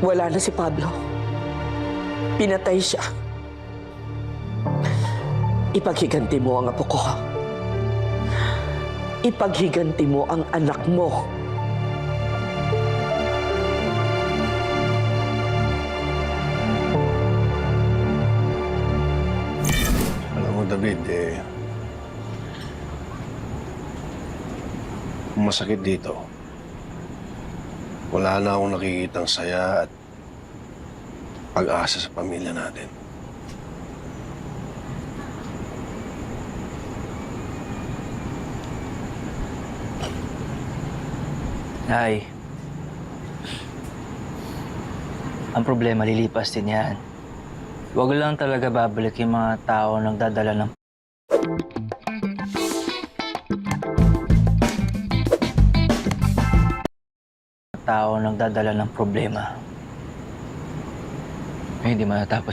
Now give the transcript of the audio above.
Wala na si Pablo. Pinatay siya. Ipaghiganti mo ang apo ko. Ipaghiganti mo ang anak mo. Alam mo, David, eh... Masakit dito. Wala na akong nakikitang saya at pag-asa sa pamilya natin. Ay. Ang problema, lilipas din yan. Huwag lang talaga babalik yung mga tao nagdadala ng tao nagdadala ng problema. Ay, hindi matatapos